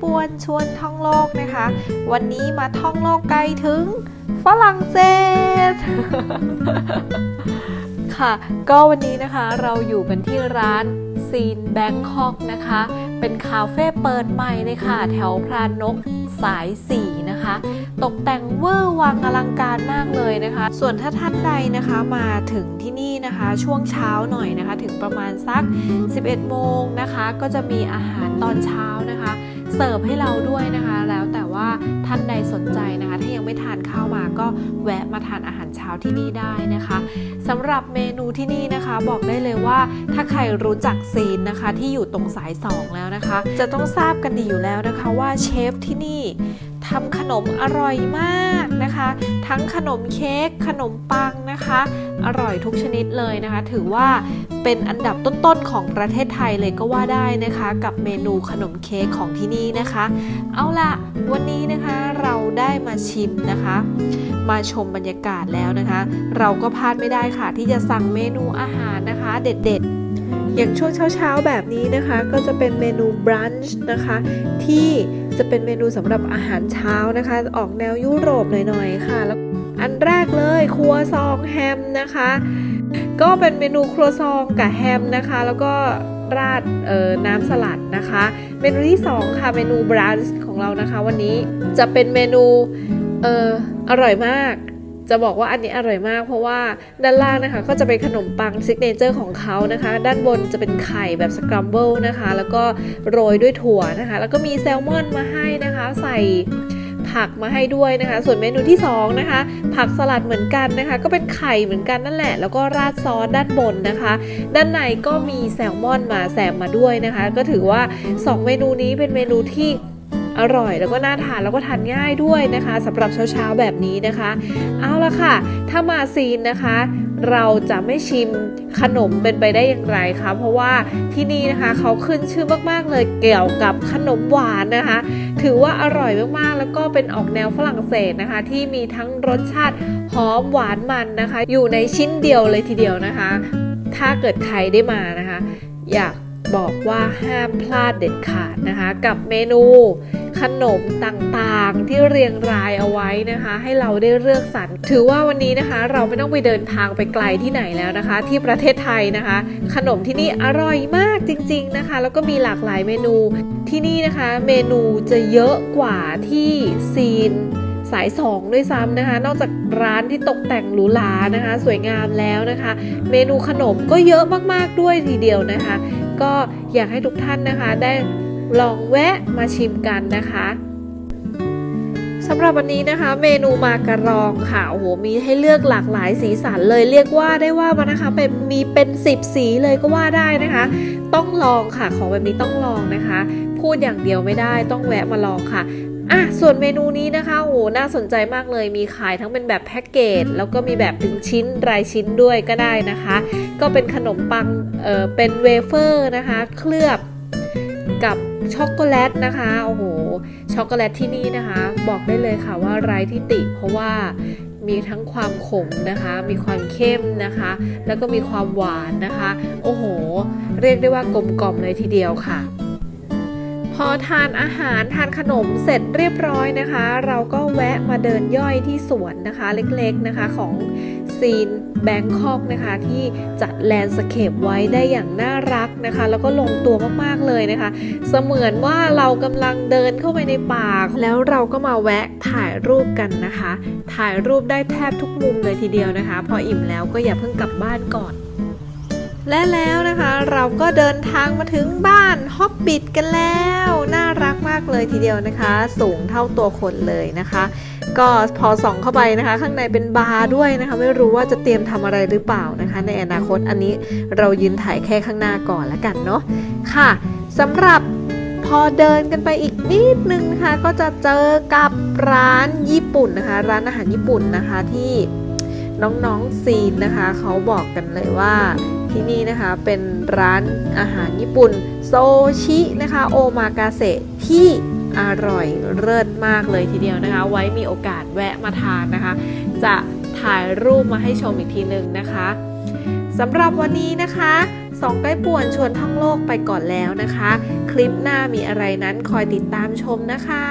ปวนชวนท่องโลกนะคะ วันนี้มาท่องโลกไกลถึงฝรั่งเศส ค่ะ ก็วันนี้นะคะเราอยู่กันที่ร้านซีนแบงคอกนะคะ เป็นคาเฟ่เปิดใหม่เลยค่ะ แถวพรานนกสาย4นะคะ ตกแต่งเวอร์วังอลังการมากเลยนะคะ ส่วนถ้าท่านใดนะคะมาถึงที่นี่นะคะช่วงเช้าหน่อยนะคะ ถึงประมาณสัก 11 โมงนะคะ ก็จะมีอาหารตอนเช้านะคะ เสิร์ฟให้เราด้วยนะคะ แล้วแต่ว่าท่านใดสนใจนะคะ ถ้ายังไม่ทานข้าวมาก็แวะมาทานอาหารเช้าที่นี่ได้นะคะสำหรับเมนูที่นี่นะคะ บอกได้เลยว่าถ้าใครรู้จักซีนนะคะ ที่อยู่ตรงสายสองแล้วนะคะ จะต้องทราบกันดีอยู่แล้วนะคะว่าเชฟที่นี่ ทำขนมอร่อยมากนะคะ ทั้งขนมเค้กขนมปังนะคะ อร่อยทุกชนิดเลยนะคะ ถือว่าเป็นอันดับต้นๆของประเทศไทยเลยก็ว่าได้นะคะ กับเมนูขนมเค้กของที่นี่นะคะ เอาละวันนี้นะคะเราได้มาชิมนะคะ มาชมบรรยากาศแล้วนะคะ เราก็พลาดไม่ได้ค่ะ ที่จะสั่งเมนูอาหารนะคะ เด็ดๆ อย่างช่วงเช้าๆแบบนี้นะคะ ก็จะเป็นเมนูบรันช์นะคะ ที่จะเป็นเมนูสำหรับอาหารเช้านะคะ ออกแนวยุโรปหน่อยๆค่ะแล้วอันแรกเลยครัวซองแฮมนะคะ ก็เป็นเมนูครัวซองกับแฮมนะคะ แล้วก็ราดเอ่อน้ำสลัดนะคะ เมนูที่ 2 ค่ะเมนูบรันช์ของเรานะคะ วันนี้จะเป็นเมนูเอออร่อยมาก จะบอกว่าอันนี้อร่อยมาก เพราะว่าด้านล่างนะคะ ก็จะเป็นขนมปังซิกเนเจอร์ของเขานะคะ ด้านบนจะเป็นไข่แบบสครัมเบิลนะคะ แล้วก็โรยด้วยถั่วนะคะ แล้วก็มีแซลมอนมาให้นะคะ ใส่ผักมาให้ด้วยนะคะ ส่วนเมนูที่สองนะคะ ผักสลัดเหมือนกันนะคะ ก็เป็นไข่เหมือนกันนั่นแหละ แล้วก็ราดซอสด้านบนนะคะ ด้านในก็มีแซลมอนมาแซมมาด้วยนะคะ ก็ถือว่า 2 เมนูนี้เป็นเมนูที่ อร่อยแล้วก็น่าทานแล้วก็ทานง่ายด้วยนะคะสำหรับเช้าๆแบบนี้นะคะ เอาละค่ะ ถ้ามาซีนนะคะ เราจะไม่ชิมขนมเป็นไปได้อย่างไรคะเพราะว่าที่นี่นะคะเขาขึ้นชื่อมากๆเลยเกี่ยวกับขนมหวานนะคะ ถือว่าอร่อยมากๆ แล้วก็เป็นออกแนวฝรั่งเศสนะคะ ที่มีทั้งรสชาติหอมหวานมันนะคะ อยู่ในชิ้นเดียวเลยทีเดียวนะคะ ถ้าเกิดใครได้มานะคะ อยาก บอกว่าห้ามพลาดเด็ดขาดนะคะ กับเมนูขนมต่างๆที่เรียงรายเอาไว้นะคะ ให้เราได้เลือกสรรถือว่าวันนี้นะคะ เราไม่ต้องไปเดินทางไปไกลที่ไหนแล้วนะคะ ที่ประเทศไทยนะคะ ขนมที่นี่อร่อยมากจริง ๆนะคะ แล้วก็มีหลากหลายเมนูที่นี่นะคะ เมนูจะเยอะกว่าที่ซีนสายสองด้วยซ้ำนะคะ นอกจากร้านที่ตกแต่งหรูหรานะคะ สวยงามแล้วนะคะ เมนูขนมก็เยอะมากๆด้วยทีเดียวนะคะ ก็อยากให้ทุกท่านนะคะได้ลองแวะมาชิมกันนะคะสำหรับวันนี้นะคะ เมนูมาการองค่ะโอ้โหมีให้เลือกหลากหลายสีสันเลยเรียกว่าได้ว่ามานะคะเป็นมีเป็น 10 สีเลยก็ว่าได้นะคะ ต้องลองค่ะของแบบนี้ต้องลองนะคะ พูดอย่างเดียวไม่ได้ต้องแวะมาลองค่ะอะส่วนเมนูนี้นะคะโหน่าสนใจมากเลยมีขายทั้งเป็นแบบแพ็กเกจแล้วก็มีแบบเป็นชิ้นรายชิ้นด้วยก็ได้นะคะ ก็เป็นขนมปังเออเป็นเวเฟอร์นะคะ เคลือบกับช็อกโกแลตนะคะโอ้โหช็อกโกแลตที่นี่นะคะ บอกได้เลยค่ะว่าไร้ที่ติ เพราะว่ามีทั้งความขมนะคะ มีความเข้มนะคะ แล้วก็มีความหวานนะคะ โอ้โห เรียกได้ว่ากลมกล่อมเลยทีเดียวค่ะ อทานอาหารทานขนมเสร็จเรียบร้อยนะคะ เราก็แวะมาเดินย่อยที่สวนนะคะเล็กๆนะคะของซีนแบงคอกนะคะที่จัดแลนด์สเคปไว้ได้อย่างน่ารักนะคะ แล้วก็ลงตัวมากๆเลยนะคะ เสมือนว่าเรากำลังเดินเข้าไปในป่าแล้วเราก็มาแวะถ่ายรูปกันนะคะ ถ่ายรูปได้แทบทุกมุมเลยทีเดียวนะคะ พออิ่มแล้วก็อย่าเพิ่งกลับบ้านก่อนและแล้วนะคะเราก็เดินทางมาถึงบ้านฮอบบิทกันแล้ว น่ารักมากเลยทีเดียวนะคะ สูงเท่าตัวคนเลยนะคะ ก็พอส่องเข้าไปนะคะ ข้างในเป็นบาร์ด้วยนะคะ ไม่รู้ว่าจะเตรียมทำอะไรหรือเปล่านะคะ ในอนาคตอันนี้เรายืนถ่ายแค่ข้างหน้าก่อนละกันเนาะค่ะสำหรับพอเดินกันไปอีกนิดนึงนะคะก็จะเจอกับร้านญี่ปุ่นนะคะ ร้านอาหารญี่ปุ่นนะคะที่น้องๆซีนนะคะ เขาบอกกันเลยว่า ที่นี่นะคะเป็นร้านอาหารญี่ปุ่นโซชินะคะโอมากาเสะที่อร่อยเลิศมากเลยทีเดียวนะคะ ไว้มีโอกาสแวะมาทานนะคะ จะถ่ายรูปมาให้ชมอีกทีหนึ่งนะคะสำหรับวันนี้นะคะสองใกล้ป่วนชวนท่องโลกไปก่อนแล้วนะคะ คลิปหน้ามีอะไรนั้นคอยติดตามชมนะคะ